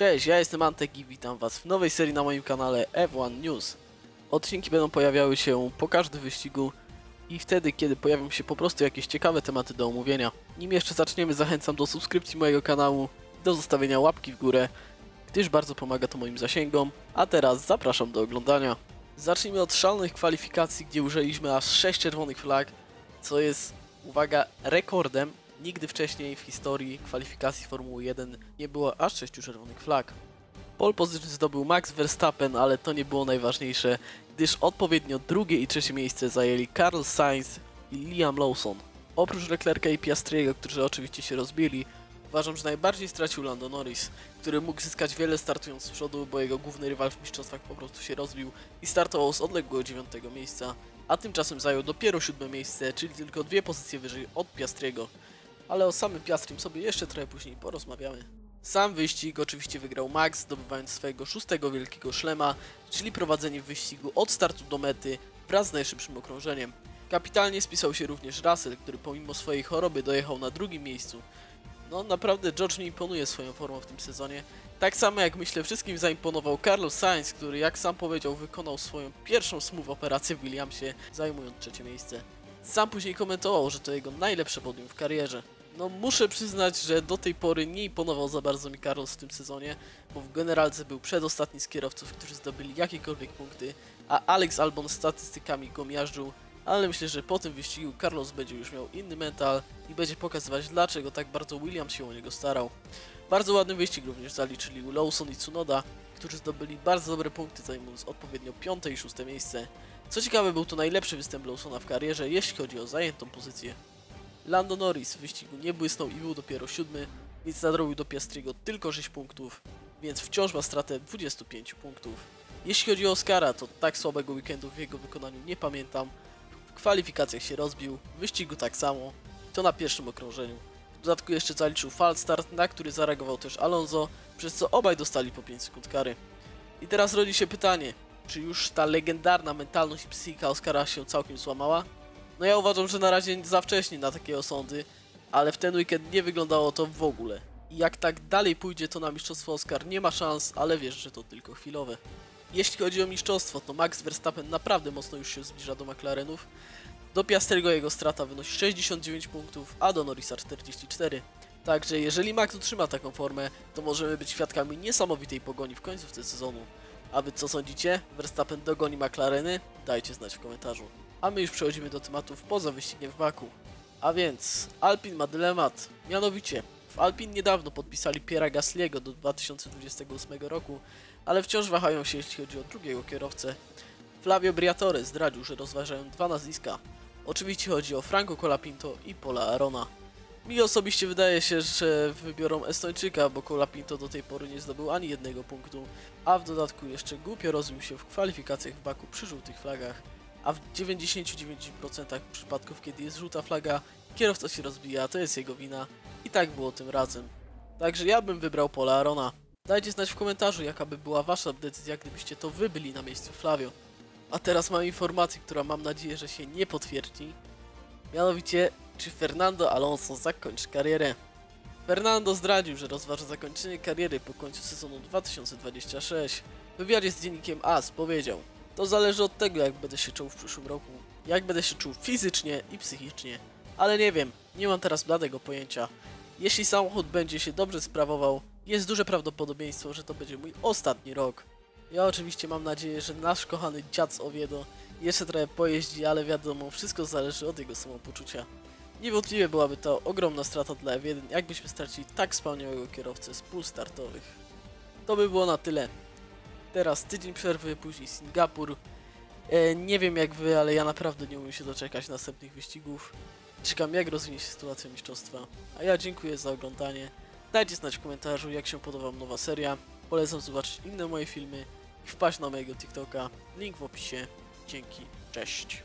Cześć, ja jestem Antek i witam was w nowej serii na moim kanale F1 News. Odcinki będą pojawiały się po każdym wyścigu i wtedy, kiedy pojawią się po prostu jakieś ciekawe tematy do omówienia. Nim jeszcze zaczniemy, zachęcam do subskrypcji mojego kanału do zostawienia łapki w górę, gdyż bardzo pomaga to moim zasięgom. A teraz zapraszam do oglądania. Zacznijmy od szalonych kwalifikacji, gdzie użyliśmy aż 6 czerwonych flag, co jest, uwaga, rekordem. Nigdy wcześniej w historii kwalifikacji Formuły 1 nie było aż 6 czerwonych flag. Pole position zdobył Max Verstappen, ale to nie było najważniejsze, gdyż odpowiednio drugie i trzecie miejsce zajęli Carl Sainz i Liam Lawson. Oprócz Leclerca i Piastriego, którzy oczywiście się rozbili, uważam, że najbardziej stracił Lando Norris, który mógł zyskać wiele startując z przodu, bo jego główny rywal w mistrzostwach po prostu się rozbił i startował z odległego dziewiątego miejsca, a tymczasem zajął dopiero siódme miejsce, czyli tylko dwie pozycje wyżej od Piastriego. Ale o samym Piastrim sobie jeszcze trochę później porozmawiamy. Sam wyścig oczywiście wygrał Max, zdobywając swojego szóstego wielkiego szlema, czyli prowadzenie wyścigu od startu do mety wraz z najszybszym okrążeniem. Kapitalnie spisał się również Russell, który pomimo swojej choroby dojechał na drugim miejscu. No naprawdę George mi imponuje swoją formą w tym sezonie. Tak samo jak myślę wszystkim zaimponował Carlos Sainz, który jak sam powiedział wykonał swoją pierwszą smooth operację w Williamsie, zajmując trzecie miejsce. Sam później komentował, że to jego najlepsze podium w karierze. No muszę przyznać, że do tej pory nie imponował za bardzo mi Carlos w tym sezonie, bo w generalce był przedostatni z kierowców, którzy zdobyli jakiekolwiek punkty, a Alex Albon statystykami go miażdżył, ale myślę, że po tym wyścigu Carlos będzie już miał inny mental i będzie pokazywać dlaczego tak bardzo Williams się o niego starał. Bardzo ładny wyścig również zaliczyli Lawson i Tsunoda, którzy zdobyli bardzo dobre punkty zajmując odpowiednio piąte i szóste miejsce. Co ciekawe był to najlepszy występ Lawsona w karierze, jeśli chodzi o zajętą pozycję. Lando Norris w wyścigu nie błysnął i był dopiero siódmy, więc nadrobił do Piastriego tylko 6 punktów, więc wciąż ma stratę 25 punktów. Jeśli chodzi o Oscara, to tak słabego weekendu w jego wykonaniu nie pamiętam. W kwalifikacjach się rozbił, w wyścigu tak samo, to na pierwszym okrążeniu. W dodatku jeszcze zaliczył falt start, na który zareagował też Alonso, przez co obaj dostali po 5 sekund kary. I teraz rodzi się pytanie, czy już ta legendarna mentalność psychika Oscara się całkiem złamała? No ja uważam, że na razie za wcześnie na takie osądy, ale w ten weekend nie wyglądało to w ogóle. I jak tak dalej pójdzie, to na mistrzostwo Oscar nie ma szans, ale wiesz, że to tylko chwilowe. Jeśli chodzi o mistrzostwo, to Max Verstappen naprawdę mocno już się zbliża do McLarenów. Do Piastrego jego strata wynosi 69 punktów, a do Norrisa 44. Także jeżeli Max utrzyma taką formę, to możemy być świadkami niesamowitej pogoni w końcówce sezonu. A wy co sądzicie? Verstappen dogoni McLareny? Dajcie znać w komentarzu. A my już przechodzimy do tematów poza wyścigiem w Baku. A więc Alpin ma dylemat. Mianowicie, w Alpin niedawno podpisali Piera Gasliego do 2028 roku, ale wciąż wahają się jeśli chodzi o drugiego kierowcę. Flavio Briatore zdradził, że rozważają dwa nazwiska. Oczywiście chodzi o Franco Colapinto i Pola Arona. Mi osobiście wydaje się, że wybiorą Estończyka, bo Colapinto do tej pory nie zdobył ani jednego punktu, a w dodatku jeszcze głupio rozbił się w kwalifikacjach w Baku przy żółtych flagach a w 99% przypadków, kiedy jest żółta flaga, kierowca się rozbija, to jest jego wina. I tak było tym razem. Także ja bym wybrał Pola Arona. Dajcie znać w komentarzu, jaka by była wasza decyzja, gdybyście to wy byli na miejscu Flavio. A teraz mam informację, która mam nadzieję, że się nie potwierdzi. Mianowicie, czy Fernando Alonso zakończy karierę? Fernando zdradził, że rozważa zakończenie kariery po końcu sezonu 2026. W wywiadzie z dziennikiem AS powiedział to zależy od tego, jak będę się czuł w przyszłym roku. Jak będę się czuł fizycznie i psychicznie. Ale nie wiem, nie mam teraz bladego pojęcia. Jeśli samochód będzie się dobrze sprawował, jest duże prawdopodobieństwo, że to będzie mój ostatni rok. Ja oczywiście mam nadzieję, że nasz kochany dziad z Oviedo jeszcze trochę pojeździ, ale wiadomo, wszystko zależy od jego samopoczucia. Niewątpliwie byłaby to ogromna strata dla F1, jakbyśmy stracili tak wspaniałego kierowcę z pól startowych. To by było na tyle. Teraz tydzień przerwy, później Singapur. E, nie wiem jak wy, ale ja naprawdę nie umiem się doczekać następnych wyścigów. Czekam jak rozwinie się sytuacja mistrzostwa. A ja dziękuję za oglądanie. Dajcie znać w komentarzu jak się podoba nowa seria. Polecam zobaczyć inne moje filmy i wpaść na mojego TikToka. Link w opisie. Dzięki. Cześć.